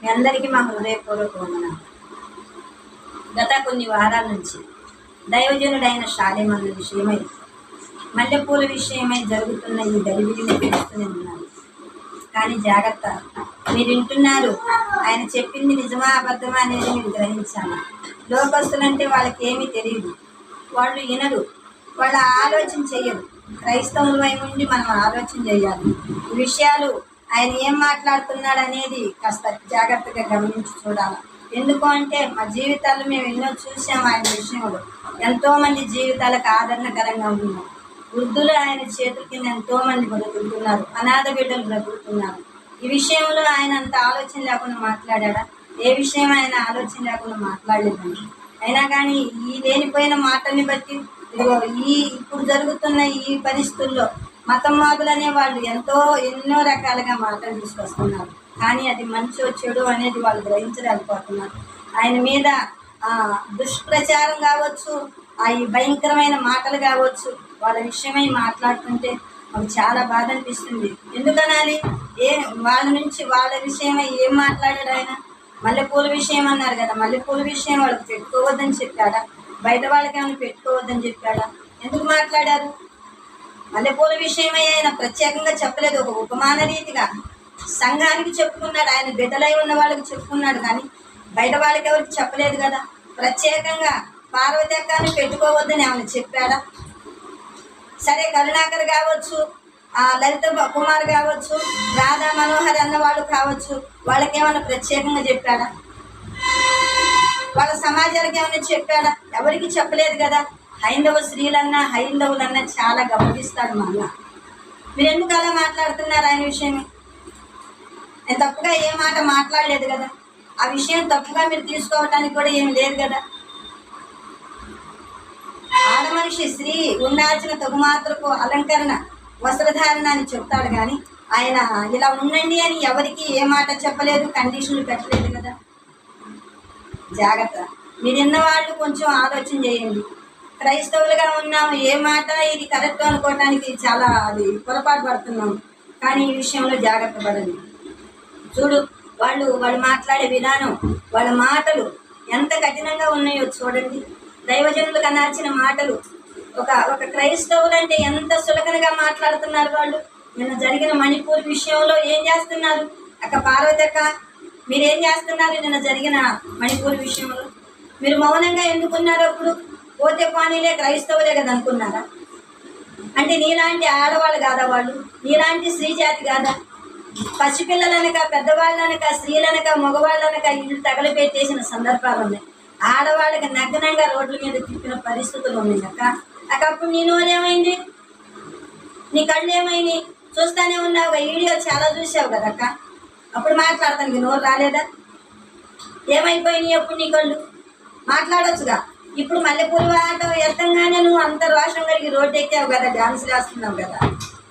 మీ అందరికీ మా హృదయపూర్వక వందనాలు. గత కొన్ని వారాల నుంచి దైవజనుడైన శాలేమన్న విషయమై మల్లెపూల విషయమై జరుగుతున్న ఈ గలిబిలిని తెలుస్తూనే ఉన్నారు కానీ జాగ్రత్త మీరు వింటున్నారు. ఆయన చెప్పింది నిజమా అబద్ధమా అనేది మీరు గ్రహించాలి లోకస్తులంటే వాళ్ళకి ఏమీ తెలియదు. వాళ్ళు వినరు. వాళ్ళ ఆలోచన చేయరు క్రైస్తవుల వైపు నుండి మనం ఆలోచన చేయాలి ఈ విషయాలు ఆయన ఏం మాట్లాడుతున్నాడు అనేది కాస్త జాగ్రత్తగా గమనించి చూడాలి. ఎందుకు అంటే మా జీవితాలు మేము ఎన్నో చూసాం ఆయన విషయంలో. ఎంతో మంది జీవితాలకు ఆదరణకరంగా ఉన్నాం వృద్ధులు ఆయన చేతుల కింద ఎంతో మంది బ్రతుకుతున్నారు. అనాథ బిడ్డలు బ్రతుకుతున్నారు. ఈ విషయంలో ఆయన అంత ఆలోచన లేకుండా మాట్లాడా ఏ విషయం ఆయన ఆలోచన లేకుండా మాట్లాడలేదండి. అయినా కానీ ఈ లేనిపోయిన మాటల్ని బట్టి ఈ ఇప్పుడు జరుగుతున్న ఈ పరిస్థితుల్లో మతమాదులు అనే వాళ్ళు ఎంతో ఎన్నో రకాలుగా మాటలు తీసుకొస్తున్నారు. కానీ అది మంచో చెడు అనేది వాళ్ళు గ్రహించలేకపోతున్నారు. ఆయన మీద దుష్ప్రచారం కావచ్చు ఆ ఈ భయంకరమైన మాటలు కావచ్చు వాళ్ళ విషయమై మాట్లాడుతుంటే మాకు చాలా బాధ అనిపిస్తుంది. ఎందుకనాలి? ఏ వాళ్ళ నుంచి వాళ్ళ విషయమై ఏం మాట్లాడాడు ఆయన? మల్లెపూల విషయం అన్నారు కదా మల్లెపూల విషయం వాళ్ళకి పెట్టుకోవద్దని చెప్పాడా? బయట వాళ్ళకి ఏమైనా పెట్టుకోవద్దని చెప్పాడా? ఎందుకు మాట్లాడారు? మల్లెపూల విషయమై ఆయన ప్రత్యేకంగా చెప్పలేదు. ఒక ఉపమాన రీతిగా సంఘానికి చెప్పుకున్నాడు ఆయన బిడ్డలై ఉన్న వాళ్ళకి చెప్పుకున్నాడు కానీ బయట వాళ్ళకి ఎవరికి చెప్పలేదు కదా? ప్రత్యేకంగా పార్వతి అక్కని పెట్టుకోవద్దని ఆమె చెప్పాడా? సరే కరుణాకర్ కావచ్చు ఆ లలిత కుమార్ కావచ్చు రాధా మనోహర్ అన్న వాళ్ళు కావచ్చు వాళ్ళకి ఏమైనా ప్రత్యేకంగా చెప్పాడా? వాళ్ళ సమాజానికి ఏమైనా చెప్పాడా? ఎవరికి చెప్పలేదు కదా? హైందవ స్త్రీలన్నా హైందవులన్నా చాలా గమనిస్తాడు మా అన్న. మీరు ఎందుకు అలా మాట్లాడుతున్నారు ఆయన విషయమే? నేను తప్పుగా ఏ మాట మాట్లాడలేదు కదా. ఆ విషయం తప్పుగా మీరు తీసుకోవటానికి కూడా ఏం లేదు కదా. ఆడమనిషి స్త్రీ ఉండాల్సిన తగుమాత్రకు అలంకరణ వస్త్రధారణ అని చెప్తాడు కానీ ఆయన ఇలా ఉండండి అని ఎవరికి ఏ మాట చెప్పలేదు కండిషన్లు పెట్టలేదు కదా. జాగ్రత్త. మీరు విన్న వాళ్ళు కొంచెం ఆలోచన చేయండి. క్రైస్తవులుగా ఉన్నాం ఏ మాట ఇది కరెక్ట్ అనుకోవటానికి చాలా అది పొరపాటు పడుతున్నాం. కానీ ఈ విషయంలో జాగ్రత్త పడదు చూడు వాళ్ళు వాళ్ళు మాట్లాడే విధానం వాళ్ళ మాటలు ఎంత కఠినంగా ఉన్నాయో చూడండి. దైవజనులకు అనాల్సిన మాటలు ఒక ఒక క్రైస్తవులంటే ఎంత సులకనగా మాట్లాడుతున్నారు వాళ్ళు? నిన్న జరిగిన మణిపూర్ విషయంలో ఏం చేస్తున్నారు? అక్క పార్వతి అక్క మీరేం చేస్తున్నారు నిన్న జరిగిన మణిపూర్ విషయంలో? మీరు మౌనంగా ఎందుకున్నారు అప్పుడు? పోతే పానీలే క్రైస్తవులే కదా అనుకున్నారా? అంటే నీలాంటి ఆడవాళ్ళు కాదా వాళ్ళు? నీలాంటి స్త్రీ జాతి కాదా? పసిపిల్లలనక పెద్దవాళ్ళనక స్త్రీలనక మగవాళ్ళనక ఇల్లు తగలపెట్టేసిన సందర్భాలు ఉన్నాయి. ఆడవాళ్ళకి నగ్నంగా రోడ్ల మీద తిప్పిన పరిస్థితులు ఉన్నాయి అక్క. అక్కడప్పుడు నేను నీ నోరేమైంది నీ కళ్ళు ఏమైంది? చూస్తానే ఉన్నావు ఒక వీడియో చాలా చూసావు కదా అక్క. అప్పుడు మాట్లాడతానికి నోరు రాలేదా? ఏమైపోయినాయి అప్పుడు నీ కళ్ళు? మాట్లాడొచ్చుగా. ఇప్పుడు మల్లెపూలు ఆట ఎత్తంగానే నువ్వు అంత రోషం కలిగి రోడ్డు ఎక్కావు కదా డాన్స్ వేస్తున్నావు కదా.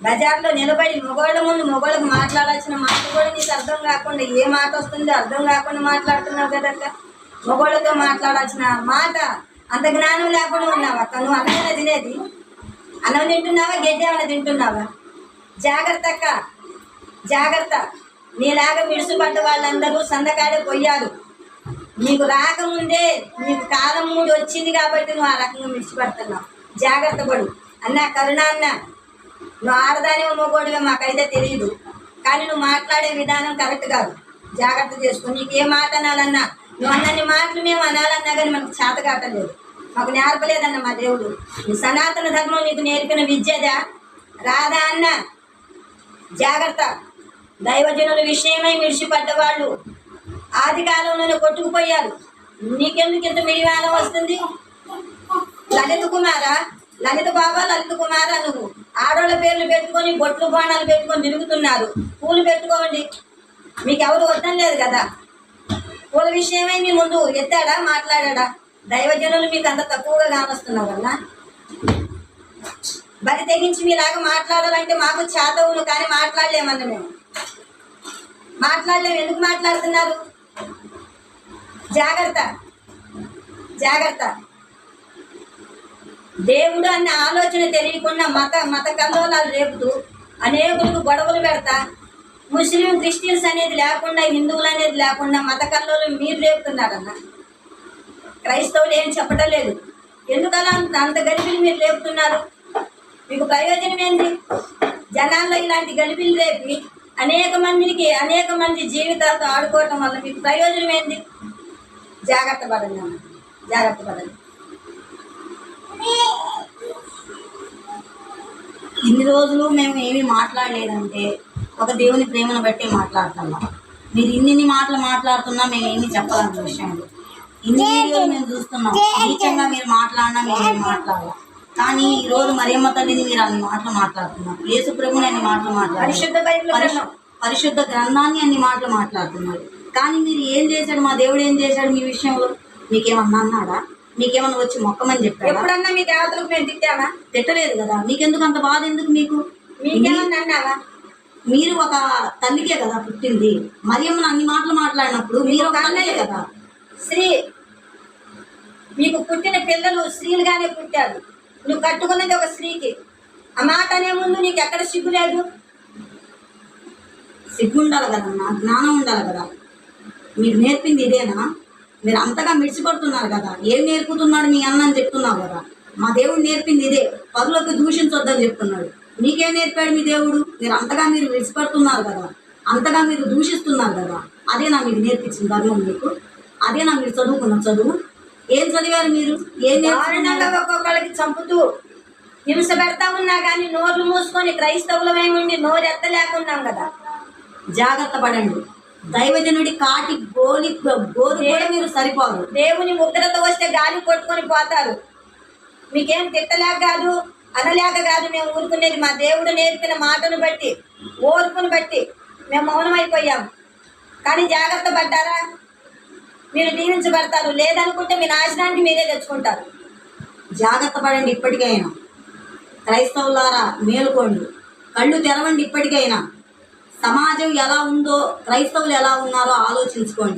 బజార్లో నిలబడి మొగోళ్ళ ముందు మొగోళ్ళకి మాట్లాడాల్సిన మాట కూడా నీకు అర్థం కాకుండా ఏ మాట వస్తుందో అర్థం కాకుండా మాట్లాడుతున్నావు కదక్క మొగోళ్ళతో మాట్లాడాల్సిన మాట అంత జ్ఞానం లేకుండా ఉన్నావు అక్క? నువ్వు అన్నమైనా తినేది? అన్నం తింటున్నావా? గడ్డి ఏమైనా తింటున్నావా? జాగ్రత్త అక్క జాగ్రత్త. నీలాగా మిడుసుపడ్డ వాళ్ళందరూ సందకాడే పోయారు నీకు రాకముందే నీకు కాలం మూడు వచ్చింది కాబట్టి నువ్వు ఆ రకంగా మిడిచిపడుతున్నావు జాగ్రత్త పడు. అన్న కరుణ అన్న నువ్వు ఆడదానివో మొగోడిగా మాకైతే తెలియదు కానీ నువ్వు మాట్లాడే విధానం కరెక్ట్ కాదు. జాగ్రత్త చేసుకో. నీకు ఏ మాట అనాలన్నా నువ్వు అన్నన్ని మాటలు మేము అనాలన్నా కానీ మనకు చేత కాటలేదు మాకు నేర్పలేదన్న మా దేవుడు. నీ సనాతన ధర్మం నీకు నేర్పిన విద్యదా? రాదా అన్న? జాగ్రత్త. దైవజనుల విషయమై మిడిచిపడ్డవాళ్ళు ఆది కాలంలోనే కొట్టుకుపోయారు. నీకెందుకు ఇంత మిడివానం వస్తుంది? లలిత కుమారా లలిత బాబా లలిత కుమార నువ్వు. ఆడోళ్ళ పేర్లు పెట్టుకొని బొట్లు బాణాలు పెట్టుకొని తిరుగుతున్నారు. పూలు పెట్టుకోండి. మీకు ఎవరు వద్దని లేదు కదా. పూల విషయమై మీ ముందు ఎత్తాడా మాట్లాడా దైవజనులు మీకు అంత తక్కువగా కానొస్తున్నారు వల్ల బరి తెగించి మీలాగా మాట్లాడాలంటే మాకు చేతవును కానీ మాట్లాడలేమన్నా మేము. మాట్లాడలేము ఎందుకు మాట్లాడుతున్నారు? జాగ్రత్త. జాగ్రత్త. దేవుడు అన్న ఆలోచన తెలియకుండా మత మత కల్లోలాలు రేపుతూ అనేకులకు గొడవలు పెడతా ముస్లిం క్రిస్టియన్స్ అనేది లేకుండా హిందువులు అనేది లేకుండా మత కల్లోలు మీరు లేపుతున్నారన్న క్రైస్తవులు ఏం చెప్పడం లేదు. ఎందుకలా అంత అంత గలిబిలు మీరు లేపుతున్నారు మీకు ప్రయోజనం ఏంటి జనాల్లో ఇలాంటి గలిబిలు రేపి అనేక మందికి అనేక మంది జీవితాలతో ఆడుకోవటం వల్ల మీకు ప్రయోజనం ఏంటి జాగ్రత్త పడండి అన్న జాగ్రత్త పడండి. ఇన్ని రోజులు మేము ఏమీ మాట్లాడలేదంటే ఒక దేవుని ప్రేమను బట్టి మాట్లాడుతున్నాం మీరు ఇన్ని మాటలు మాట్లాడుతున్నా మేము ఏమీ చెప్పాలన్న విషయంలో ఇన్ని వీడియోలు మేము చూస్తున్నాం. నీచంగా మీరు మాట్లాడినా మేము మాట్లాడాలి. కానీ ఈ రోజు మరియమ్మ తల్లిని మీరు అన్ని మాటలు మాట్లాడుతున్నారు. యేసు ప్రభుని అన్ని మాటలు మాట్లాడారు పరిశుద్ధ గ్రంథాన్ని అన్ని మాటలు మాట్లాడుతున్నారు. కానీ మీరు ఏం చేశాడు మా దేవుడు ఏం చేశాడు మీ విషయంలో? మీకేమన్నా అన్నాడా? మీకేమన్నా వచ్చి మొక్కమని చెప్పాడా? ఎప్పుడన్నా మీ దేవతలకు మేము తిట్టామా తిట్టలేదు కదా. మీకెందుకు అంత బాధ ఎందుకు మీకు? మీకేమన్నా అన్నావా? మీరు ఒక తల్లికే కదా పుట్టింది. మరియమ్మను అన్ని మాటలు మాట్లాడినప్పుడు మీరు ఒక తల్లికే కదా. స్త్రీ మీకు పుట్టిన పిల్లలు స్త్రీలుగానే పుట్టారు. నువ్వు కట్టుకున్నది ఒక స్త్రీకి. ఆ మాట అనే ముందు నీకు ఎక్కడ సిగ్గు లేదు? సిగ్గు ఉండాలి కదన్నా జ్ఞానం ఉండాలి కదా. మీరు నేర్పింది ఇదేనా? మీరు అంతగా మిడిచిపడుతున్నారు కదా. ఏం నేర్పుతున్నాడు మీ అన్న అని చెప్తున్నావు కదా. మా దేవుడు నేర్పింది ఇదే. పరులకు దూషించొద్దని చెప్తున్నాడు. నీకేం నేర్పాడు మీ దేవుడు? మీరు అంతగా మీరు విడిచిపడుతున్నారు కదా. అంతగా మీరు దూషిస్తున్నారు కదా. అదేనా మీకు నేర్పించిన ధర్మం మీకు? అదేనా మీరు చదువుకున్న చదువు? ఏం చదివారు మీరు? ఏం దారుణంగా ఒక్కొక్కళ్ళకి చంపుతూ హింస పెడతా ఉన్నా కానీ నోర్లు మూసుకొని క్రైస్తవులమై ఉండి నోరు ఎత్తలేకున్నాం కదా. జాగ్రత్త పడండి. దైవజనుడి కాటి గోలి గోరు కూడా మీరు సరిపోరు దేవుని ముద్రతో వస్తే గాలి కొట్టుకొని పోతారు. మీకేం తిట్టలేక కాదు అనలేక కాదు మేము ఊరుకునేది. మా దేవుడు నేర్పిన మాటను బట్టి ఓర్పును బట్టి మేము మౌనమైపోయాం. కానీ జాగ్రత్త పడ్డారా? మీరు దీవించబడతారు. లేదనుకుంటే మీ నాశనానికి మీరే తెచ్చుకుంటారు. జాగ్రత్త పడండి ఇప్పటికైనా. క్రైస్తవులారా మేలుకోండి. కళ్ళు తెరవండి ఇప్పటికైనా. సమాజం ఎలా ఉందో క్రైస్తవులు ఎలా ఉన్నారో ఆలోచించుకోండి.